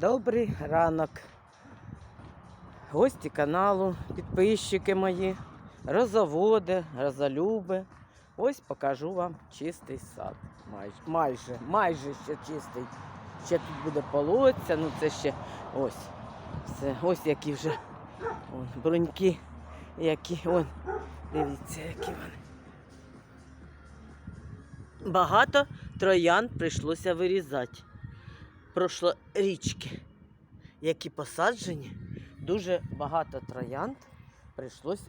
Добрий ранок. Гості каналу, підписчики мої, розоводи, розолюби. Ось покажу вам чистий сад. Майже, майже, майже ще чистий. Ще тут буде полоця, ну це ще ось. Все, ось які вже он, бруньки, які. Вон, дивіться, які вони. Багато троян прийшлося вирізати прошлорічки, які посаджені, дуже багато троянд прийшлось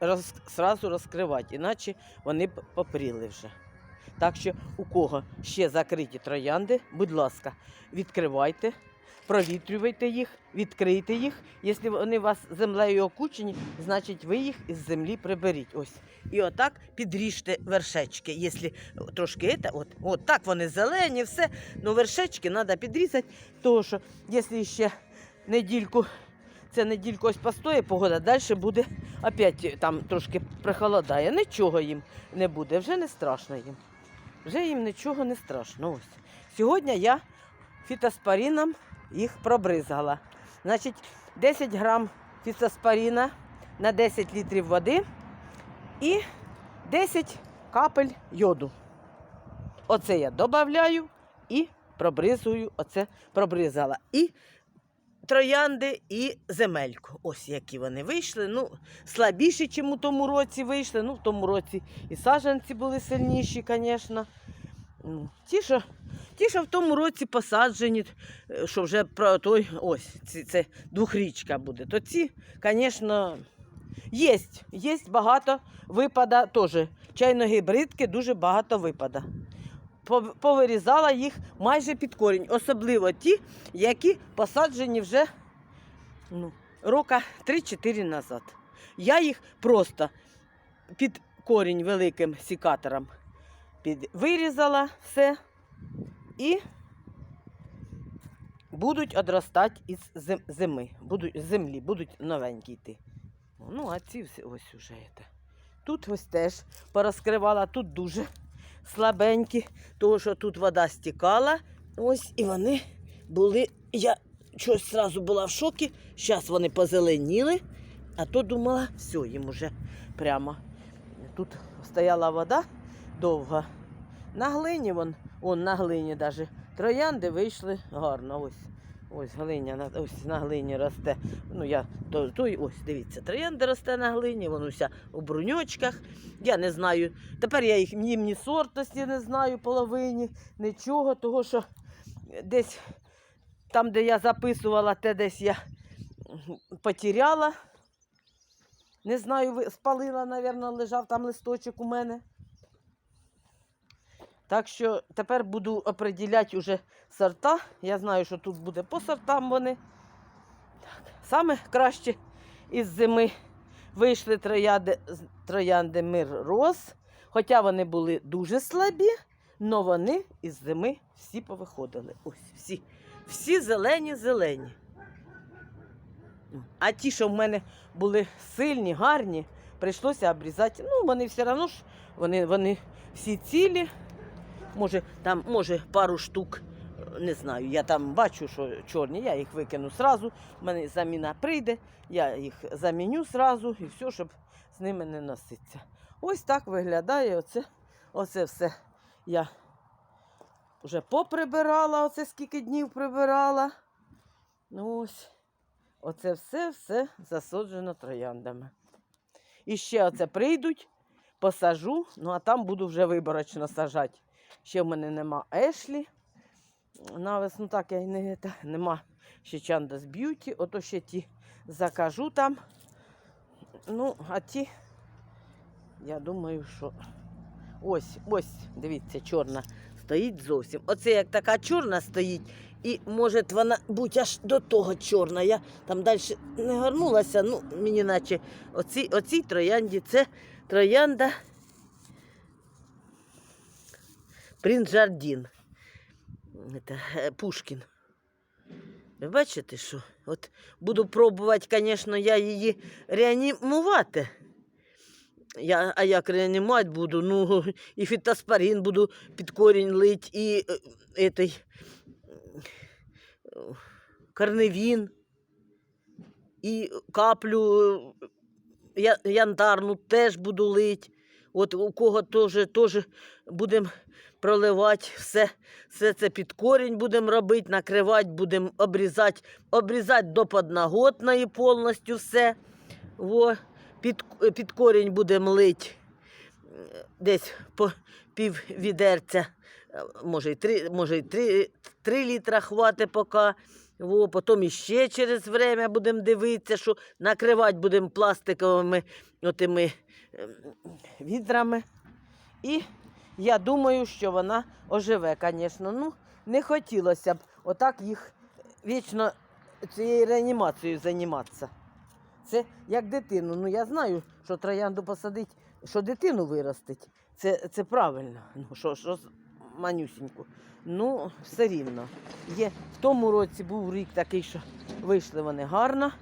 роз, сразу розкривати, іначе вони б попріли вже. Так що у кого ще закриті троянди, будь ласка, відкривайте, провітрюйте їх, відкрийте їх. Якщо вони у вас землею окучені, значить ви їх із землі приберіть. Ось. І отак підріжте вершечки. Якщо трошки от, от так вони зелені, все. Ну вершечки треба підрізати, тому що якщо ще недільку, це недільку ось постоє погода, далі буде опять там трошки прихолодає. Нічого їм не буде, вже не страшно їм. Вже їм нічого не страшно. Ось. Сьогодні я фітоспоріном їх пробризгала. Значить, 10 грам фітоспоріна на 10 літрів води і 10 капель йоду. Оце я додаю і пробризую, оце пробризала. І троянди, і земельку. Ось які вони вийшли. Ну, слабіші, ніж у тому році вийшли. Ну, в тому році і саджанці були сильніші, звісно. Ті, що, ті, що в тому році посаджені, е, що вже про той, ось, ці, це двохрічка буде, то ці, звісно, є, є багато випада теж. Чайно-гібридки дуже багато випада. Повирізала їх майже під корінь, особливо ті, які посаджені вже ну, рока 3-4 назад. Я їх просто під корінь великим сікатором вирізала все і будуть одростати із зими, будуть, землі, будуть новенькі йти. Ну, а ці всі ось уже. Це. Тут ось теж порозкривала, тут дуже слабенькі, тому що тут вода стікала. Ось і вони були. Я щось одразу була в шокі. Зараз вони позеленіли, а то думала, все, їм уже прямо. Тут стояла вода довга. На глині вон, вон на глині даже троянди вийшли гарно. Ось. Ось глиня ось на глині росте. Ну я то, то ось дивіться, троянда росте на глині, вона вся у бруньочках. Я не знаю. Тепер я їх їм ні сортності не знаю, половині, нічого, того що десь там, де я записувала, те десь я потеряла. Не знаю, спалила, мабуть, лежав там листочок у мене. Так що тепер буду определяти уже сорта. Я знаю, що тут буде по сортам вони. Так. Саме краще із зими вийшли троянди, троянди мир роз. Хоча вони були дуже слабі, але вони із зими всі повиходили. Ось всі. Всі зелені-зелені. А ті, що в мене були сильні, гарні, прийшлося обрізати. Ну, вони все одно ж, вони, вони всі цілі. Може, там, може, пару штук, е, не знаю. Я там бачу, що чорні, я їх викину сразу. У мене заміна прийде, я їх заміню сразу і все, щоб з ними не носитися. Ось так виглядає оце, оце все. Я вже поприбирала, оце скільки днів прибирала. Ну ось. Оце все все засаджено трояндами. І ще оце прийдуть, посажу, ну а там буду вже виборочно сажати. Ще в мене нема Ешлі. Навесну так я не та, нема ще Чандас Б'юті, ото ще ті закажу там. Ну, а ті, я думаю, що ось, ось, дивіться, чорна стоїть зовсім. Оце як така чорна стоїть, і може вона бути аж до того чорна. Я там далі не горнулася, ну, мені наче оці, оцій троянді це троянда Принц Жардін. Е, Пушкін. Ви бачите, що? От буду пробувати, звісно, я її реанімувати. Я, а як реанімувати буду? Ну, і фітоспорин буду під корінь лить, і е, етий, карневін і каплю е, я- янтарну теж буду лить. От у кого теж, теж будемо проливати все, все це під корінь будемо робити, накривати, будемо обрізати, обрізати до подноготної повністю все. Во, під, під корінь будемо лить е, десь по пів відерця, е, може, і три, може, і три, три літра хватить поки. Во, потім іще через время будемо дивитися, що накривати будемо пластиковими отими ем, відрами. І я думаю, що вона оживе, звісно. Ну, не хотілося б отак їх вічно цією реанімацією займатися. Це як дитину. Ну я знаю, що троянду посадить, що дитину виростить. Це, це правильно. Ну, що, що манюсіньку. Ну, все рівно. Є. В тому році був рік такий, що вийшли вони гарно.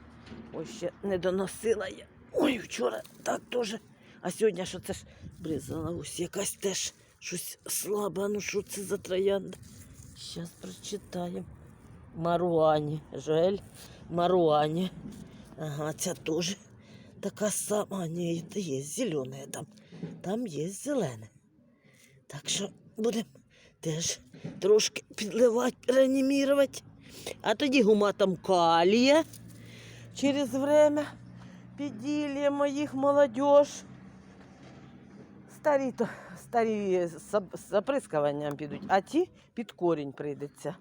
Ось ще не доносила я. Ой, вчора так теж. А сьогодні що це ж бризала ось якась теж щось слабе. Ну що це за троянда? Зараз прочитаємо. Маруані. Жоель Маруані. Ага, ця теж така сама. А, Ні, є зелене там. Там є зелене. Так що будемо теж трошки підливати, реанімірувати. А тоді гуматом калія через время підділємо їх молодіж. Старі то старі з зап- підуть, а ті під корінь прийдеться.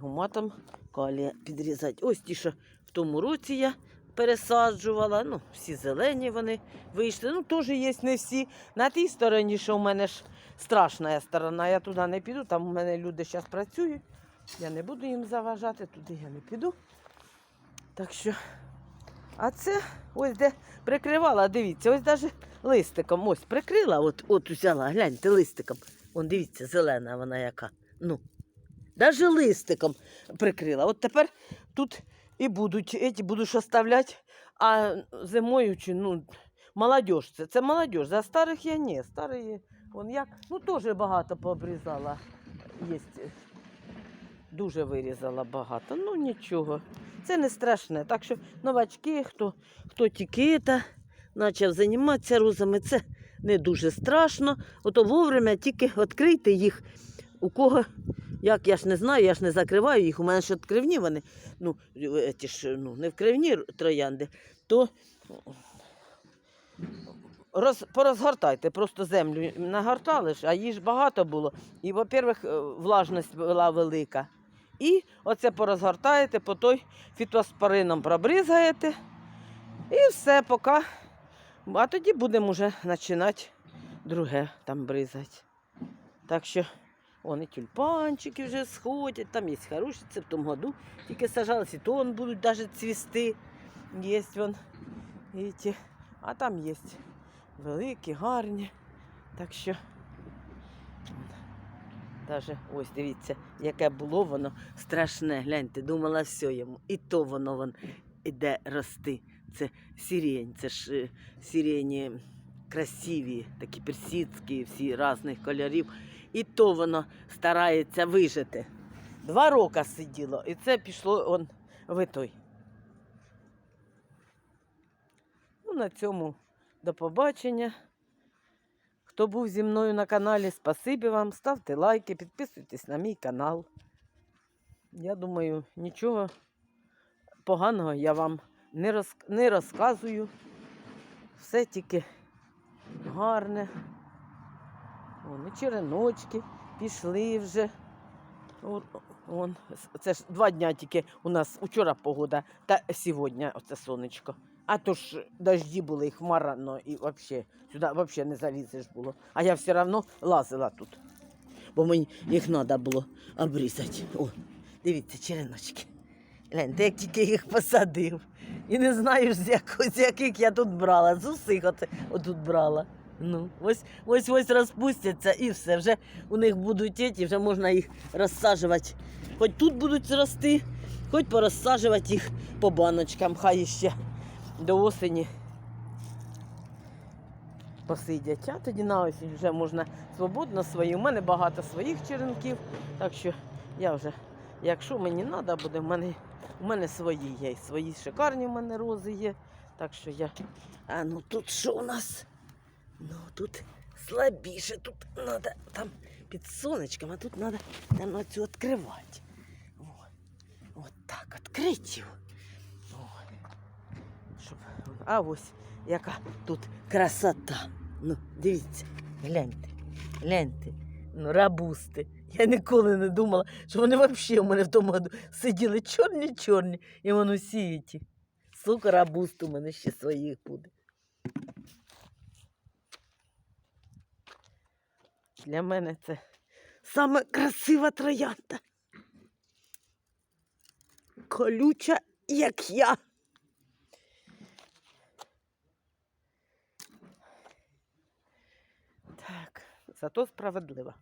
Гуматом калія підрізати. Ось ті, що в тому році я пересаджувала. Ну, всі зелені вони вийшли. Ну, теж є не всі. На тій стороні, що в мене ж страшна сторона, я туди не піду, там у мене люди зараз працюють. Я не буду їм заважати, туди я не піду. Так що, а це ось де прикривала, дивіться, ось навіть листиком. Ось прикрила, от, от взяла, гляньте, листиком. Вон дивіться, зелена вона яка. Ну, навіть листиком прикрила. От тепер тут і будуть, еті будеш оставляти, а зимою чи ну, молодіж це. Це молодіж. За старих я ні. Старі, вон як, ну теж багато пообрізала. Є. Дуже вирізала багато. Ну нічого. Це не страшне. Так що новачки, хто, хто тільки та, почав займатися розами, це не дуже страшно. Ото вовремя тільки відкрийте їх. У кого, як я ж не знаю, я ж не закриваю їх, у мене ж відкривні вони, ну, е, ті ж, ну, не вкривні троянди, то роз, порозгортайте, просто землю нагортали ж, а її ж багато було. І, во-первых, е, влажність була велика. І оце порозгортаєте, по той фітоспорином пробризгаєте. І все, поки. А тоді будемо вже починати друге там бризати. Так що і тюльпанчики вже сходять, там є хороші, це в тому году тільки сажалися, то вон будуть навіть цвісти. Є вон. Ті. А там є великі, гарні. Так що Даже ось дивіться, яке було воно страшне. Гляньте, думала, все йому. І то воно вон іде рости. Це сирень, це ж е, сирені красиві, такі персидські, всі різних кольорів. І то воно старається вижити. Два роки сиділо, і це пішло он в той. Ну, на цьому до побачення. Хто був зі мною на каналі, спасибі вам. Ставте лайки, підписуйтесь на мій канал. Я думаю, нічого поганого я вам не, роз... не розказую. Все тільки гарне. Вон, і череночки пішли вже. Вон, це ж два дня тільки у нас вчора погода, та сьогодні оце сонечко. А то ж дожді були, і хмарно, і взагалі сюди взагалі не залізеш було. А я все одно лазила тут. Бо мені їх треба було обрізати. О, дивіться, череночки. Гляньте, як тільки їх посадив. І не знаю, з, яко- з яких я тут брала. З усіх оце, отут брала. Ну, ось ось ось розпустяться і все. Вже у них будуть ті, вже можна їх розсаджувати. Хоч тут будуть рости, хоч порозсаджувати їх по баночкам, хай ще до осені посидять. А тоді на осінь вже можна свободно свої. У мене багато своїх черенків, так що я вже Якщо мені треба буде, в мене, в мене свої є. Свої шикарні в мене рози є. Так що я. А ну тут що у нас? Ну тут слабіше, тут треба там під сонечком, а тут треба цю відкривати. От так, відкрити його. А ось яка тут красота. Ну, дивіться, гляньте, гляньте. Ну, рабусти. Я ніколи не думала, що вони взагалі у мене в тому году сиділи чорні-чорні, і воно усі ті. Сука, рабуст у мене ще своїх буде. Для мене це саме красива троянда. Колюча, як я. Так, зато справедлива.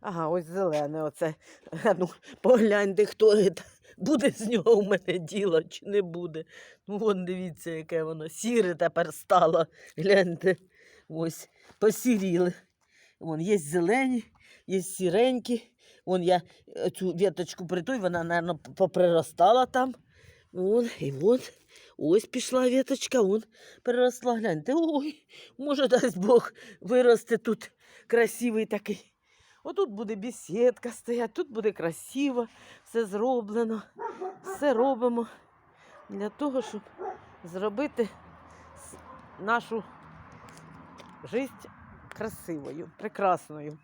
Ага, ось зелене оце. Ну, погляньте, хто це. Буде з нього у мене діло чи не буде. Ну, вон дивіться, яке воно сіре тепер стало. Гляньте, ось посіріли. Вон є зелені, є сіренькі. Вон я е, цю віточку притой, вона, мабуть, поприростала там. Вон, і от, ось пішла віточка, вон переросла. Гляньте, ой, може, дасть Бог виросте тут красивий такий. Отут буде бесідка стоять, тут буде красиво, все зроблено, все робимо для того, щоб зробити нашу життя красивою, прекрасною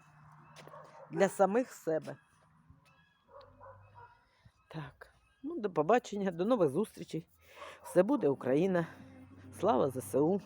для самих себе. Так, ну, до побачення, до нових зустрічей. Все буде Україна. Слава ЗСУ!